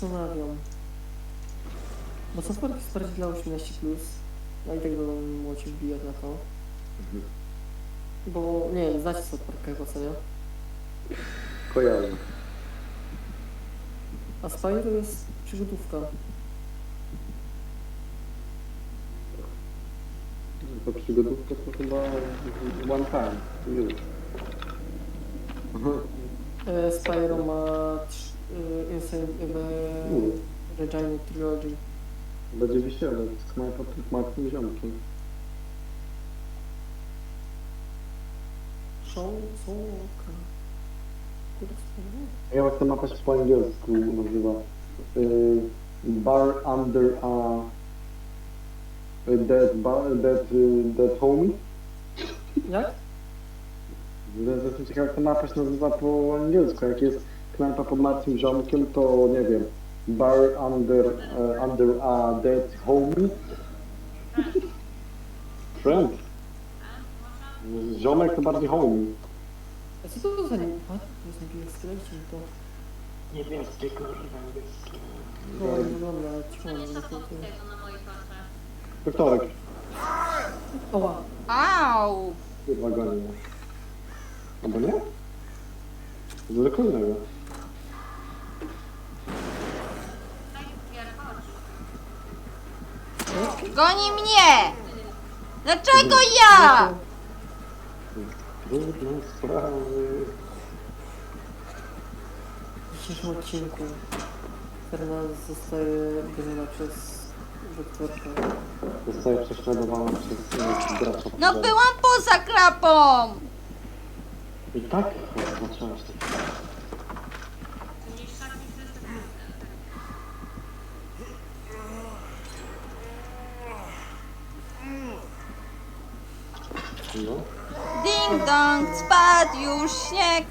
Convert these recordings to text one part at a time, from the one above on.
zastanawiam. Bo co South jest bardziej dla 18+, plus, a i tak będą młodzi wbijać na to. Mhm. Bo, nie wiem, znacie South Parka chyba, co? Kojarzę. A Spy to jest przygodówka. To przygodówka to chyba one time, Spyro mhm. e, ma 3 y, Insane y, Mm. y, Regina Trilogy. Będzie wisielec, ziomki. Show, są. Kurde, Ja jak ta mapa się po angielsku nazywa. Y, bar under a... Y, dead bar, dead, y, dead homie. to? Jak? Zatem ciekawe jak ta mapa się nazywa po angielsku, jak jest knajpa pod martwym ziomkiem, to nie wiem. Bar under, uh, under a dead homie? Friend. Ziomek to bardziej homie. A co to za nim? A, to jest niebieskie, dajcie mi to. Niebieskie, kurwa, niebieskie. No, nie Nie nie to. tego na. Doktorek. Oła, Au! Chyba go nie. Albo nie? Zwykle innego. Tak jak chodzi. Goni mnie! Dlaczego ja? Trudne sprawy. w dzisiejszym odcinku Fernandez zostaje goniona przez doktorkę. Zostaje prześladowana przez e, gracza. No byłam poza krapą! I tak zaczęłaś to. No. Ding dong, spadł już śnieg.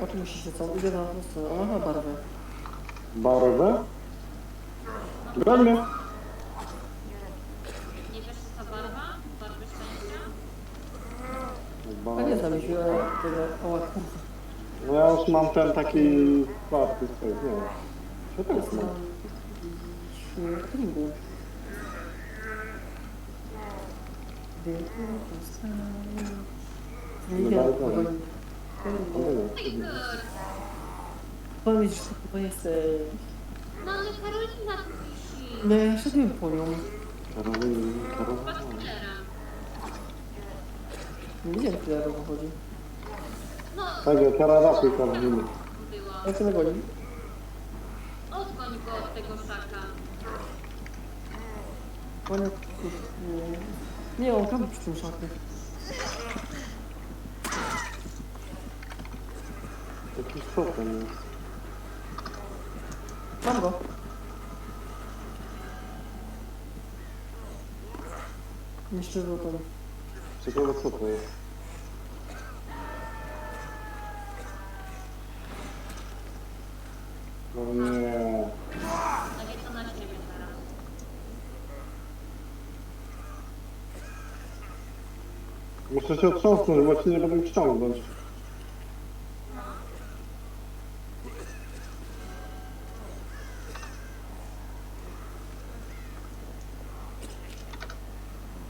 O czym myślicie co? Idę na stronę. Ona ma barwę. Barwę? Broń mnie. Nie wiesz co to barwa? Barwy szczęścia? A nie znam się tego... Oła, kurwa. No ja już mam ten taki czwarty swój, nie wiem. Co to jest? Na... no? Śniegu. Nie No wiem, dalej, kogo... dalej. No nie wiem. Powiedz, że to jesteś... No ale Karolina tu wisi. No ja szedłem po nią. Karolina, Karolina. Paskudera. Nie wiedziałem, tyle o co chodzi. No, Tak, ja teraz ratuj Karoliny. było. Jak to nagoni? Odgoń go od tego szaka. Konia... Nie, nie on tam przy tym szaku. Jakiś potem jest. Mam go. Jeszcze tam. Ciekawe co to jest. No nie. Takie co na siebie teraz. Muszę się otrząsnąć, bo ci nie będę ściągnąć.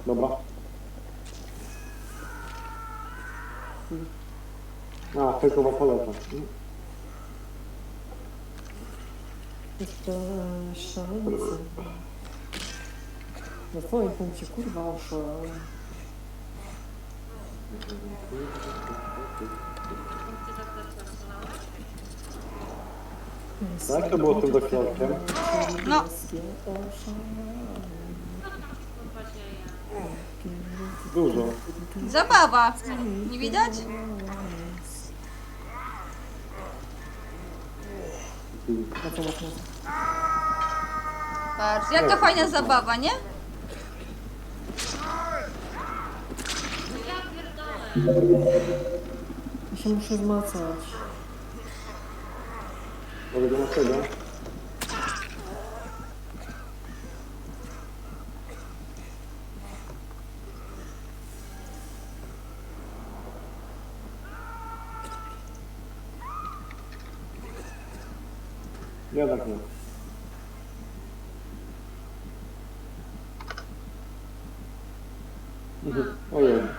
Dobra. A, fejkowa paleta. Jeszcze szaleńcy. Na twoim punkcie kurwa oszalałem. Otrzymałeś? Jak to było tym doktorkiem? No. Dużo. Zabawa. Nie widać? Patrz, jaka fajna zabawa, nie? Ja się muszę wzmacniać. Mogę do mocnego? Ja tak nie. Mhm. Ojej.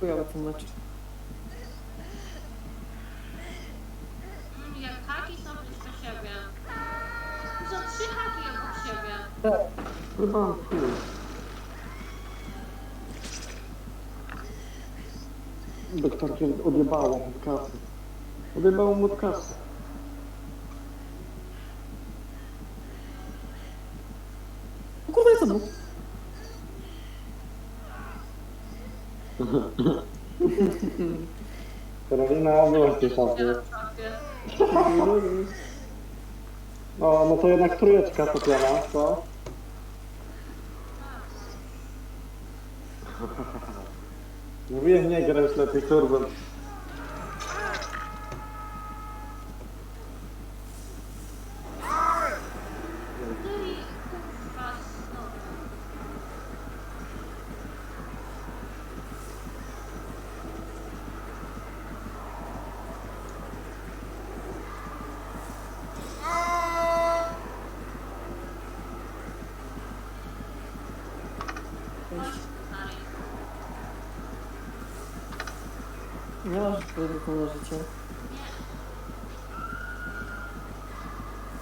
Chujowy ten mecz. Mm, jak haki są blisko siebie. Są trzy haki obok siebie. Chyba chuj. Doktorkiem odjebało mu od kasy. Odjebało mu od kasy. Karolina, byłaś tej. No, no to jednak trójeczka Tatiana, co? Mówiłem, nie grać lepiej turbem. Nie masz produktów na życie.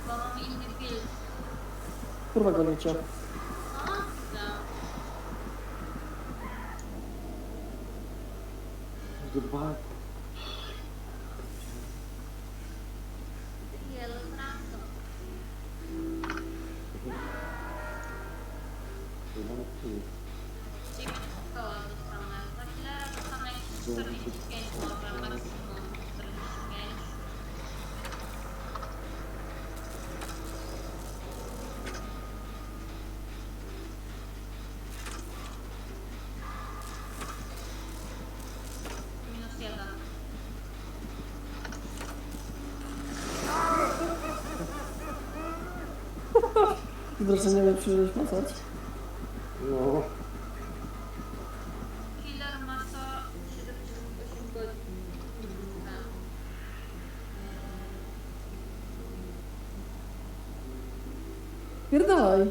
Bo mam inny build. Kurwa go nie cię. No, no. Goodbye. Yellow random. Goodbye. Dziewięć koła. Wrażenie, że przyszedłeś mocać. No. Pierdolaj.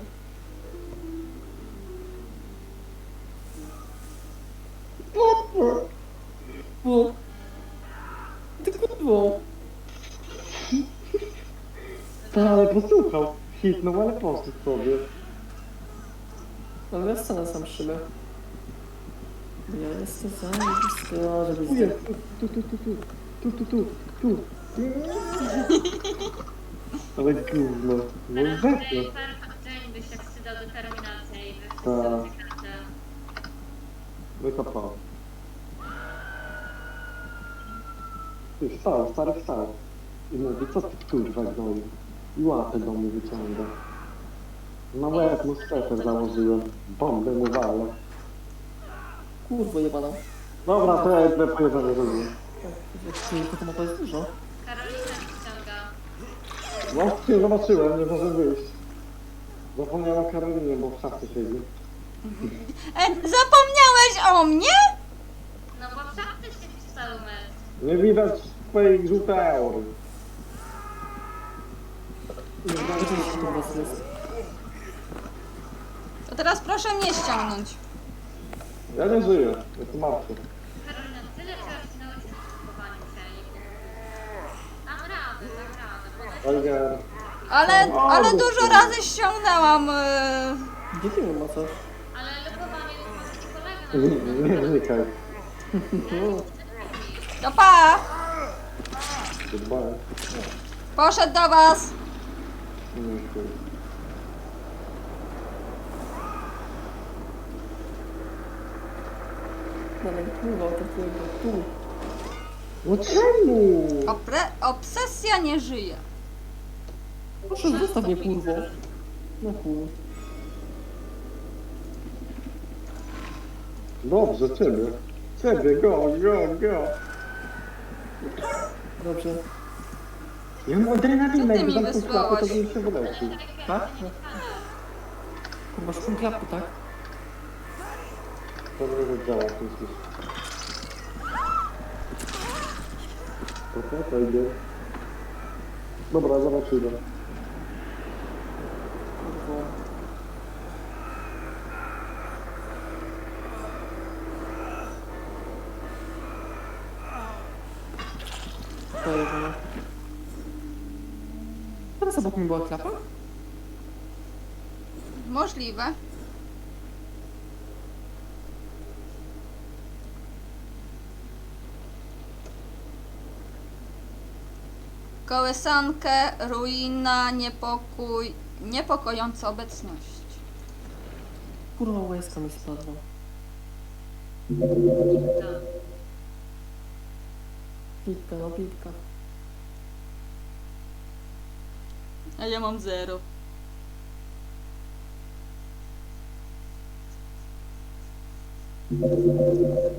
Pop. Pop. Ty kurwo. Tak, ale posłuchał. Hitnął, ale poszedł sobie. Ale co na sam szybę? Ja jestem za... Jestem... Tu, tu, tu, tu, tu, tu, tu, tu. Ale gówno. No byś tak determinację i wyszedł kartę. Wykopał. Ty wstał, stary wstał. I mówi, co ty kurwa gnoju? I łapę do mnie wyciąga. Na łeb mu strefer założyłem. Bombę mu walę. Kurwo jebana. Dobra, to ja idę do mnie. Tylko to mapa jest dużo. Ściąga. Właśnie zobaczyłem, nie może wyjść. Zapomniałem o Karolinie, bo w szafce siedzi. E, zapomniałeś o mnie? No bo w szafce się cały mecz. Nie widać twojej żółtej aury. To teraz proszę mnie ściągnąć. Ja nie żyję, jestem martwy. Tiger. Ale, ale dużo razy ściągnęłam. e, Gdzie ty? Ale lukowanie to może polega na Nie znikaj. To pa! Goodbye. Poszedł do was. Nie chcę. Dalej, kurwa. Tu. No czemu? Opre, obsesja nie żyje. Proszę, zostaw mnie kurwo. No chuj. Dobrze, ciebie. Ciebie, go, go, go. Dobrze. Ja mam adrenalinę, Co ty mi jak zamknął klapę, to bym się wylecił. Tak? No. Kurwa, szukam klapy, tak? to nie działa ten sposób. Okej, to idzie. Dobra, zaraz idę. To jedyne. Teraz obok mi była klapa? Możliwe. Kołysankę, ruina, niepokój, niepokojąca obecność. Kurwa, łezka mi spadła. Pitka, no pitka. A ja mam zero. Oj, oj,